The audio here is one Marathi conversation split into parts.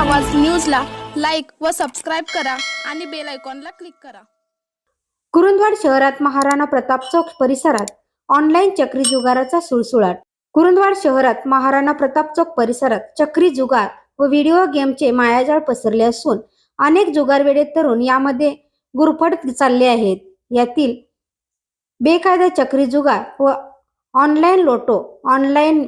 आवाज न्यूजला लाईक व सबस्क्राईब करा आणि बेल आयकॉनला क्लिक करा. कुरुंदवाड शहरात महाराणा प्रताप चौक परिसरात ऑनलाईन चक्री जुगाराचा सुळसुळाट. कुरुंदवाड शहरात महाराणा प्रताप चौक परिसरात चक्री जुगार व व्हिडिओ गेमचे मायाजाळ पसरले असून अनेक जुगारवेडे तरुण यामध्ये गुरफट चालले आहेत. यातील बेकायदा चक्री जुगार व ऑनलाईन लोटो ऑनलाईन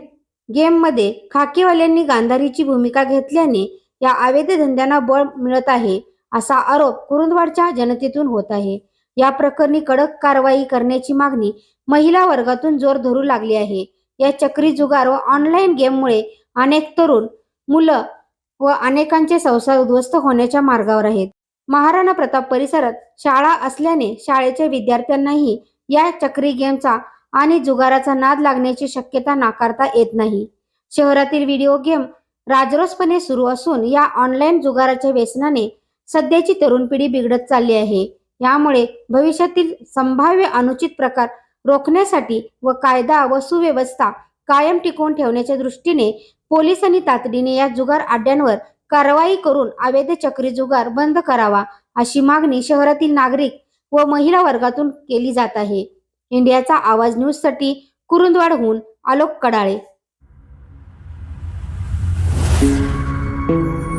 गेममध्ये खाकीवाल्यांनी गांधारीची भूमिका घेतल्याने या अवैध धंद्यांना बळ मिळत आहे असा आरोप कुरुंदवाडच्या जनतेतून होत आहे. या प्रकरणी कडक कारवाई करण्याची मागणी महिला वर्गातून जोर धरू लागली आहे. या चक्री जुगार व ऑनलाईन गेममुळे अनेक तरुण मुलं व अनेकांचे संसार उद्ध्वस्त होण्याच्या मार्गावर आहेत. महाराणा प्रताप परिसरात शाळा असल्याने शाळेच्या विद्यार्थ्यांनाही या चक्री गेमचा आणि जुगाराचा नाद लागण्याची शक्यता नाकारता येत नाही. शहरातील व्हिडिओ गेम राजरोसपणे सुरू असून या ऑनलाईन जुगाराच्या व्यसनाने सध्याची तरुण पिढी बिघडत चालली आहे. यामुळे भविष्यातील संभाव्य अनुचित प्रकार रोखण्यासाठी व कायदा व सुव्यवस्था कायम टिकवून ठेवण्याच्या दृष्टीने पोलिसांनी तातडीने या जुगार अड्ड्यांवर कारवाई करून अवैध चक्री जुगार बंद करावा अशी मागणी शहरातील नागरिक व महिला वर्गातून केली जात आहे. इंडियाचा आवाज न्यूजसाठी कुरुंदवाडहून आलोक कडाळे. Thank you.